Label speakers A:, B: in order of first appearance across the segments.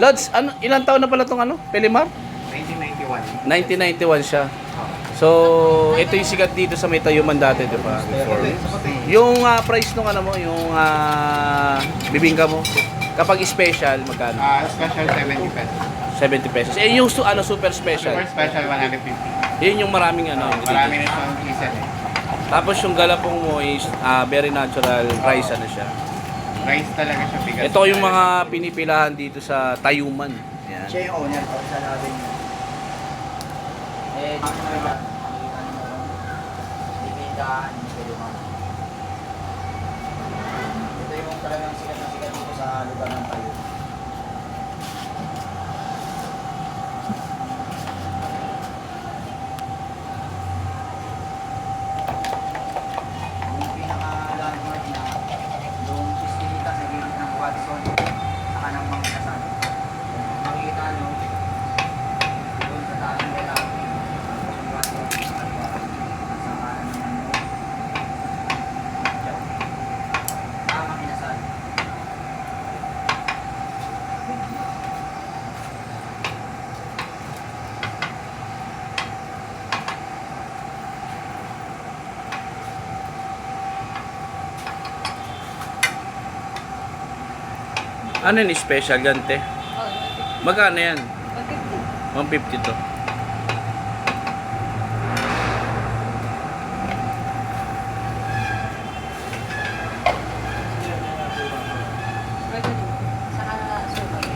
A: Lods, ano, ilang taon na pala tong ano? Pelimar?
B: 1991.
A: 1991 siya. So, ito yung sikat dito sa may Tayuman dati, di ba? Before. Yung ah, price nung ano mo, yung ah, bibingka mo, kapag special, magkano?
B: Ah, special 70 pesos.
A: 70 pesos. Eh, yung su- ano, super special.
B: Super special 150.
A: Yun yung maraming ano.
B: Marami
A: ingredients.
B: na siyang season eh.
A: Tapos yung galapong mo is ah, very natural rice ano siya.
B: Rice talaga siya bigas.
A: Ito yung mga pinipilahan dito sa Tayuman. Yan.
C: Siya yung owner, o sa natin niya. Eh, dito na lang. Ano mo, Bibigyan, pwede mo. Ito yung talagang sikat na sikat dito sa lugar ng tayo. Yung pinaka-landmark na yung Chisquilitas sa gilid ng Watson saka ng mga kasal. Makikita nyo doon sa dating lalaki yung Watson at sa kanan naman mo. Tama kinasal.
A: Ano yung special gante? Magkano yan? 150 to.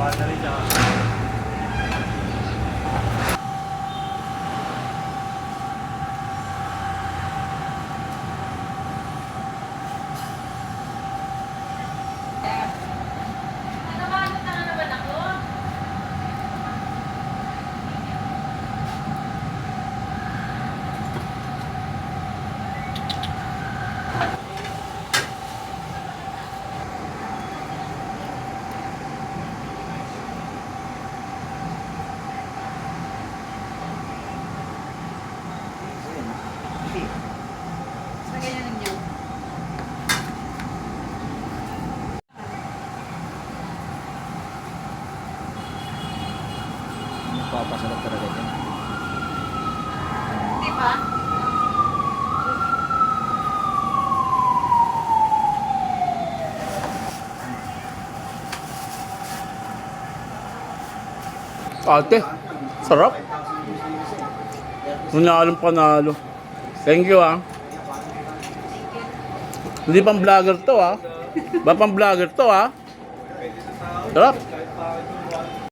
D: Nakaano ganyan ninyo.
C: Napapasarap talaga dyan.
D: Di ba?
A: Ate, sarap. Nanalong panalo. Thank you ah. Hindi pang vlogger to ah. Ba pang vlogger to ah. Sarap.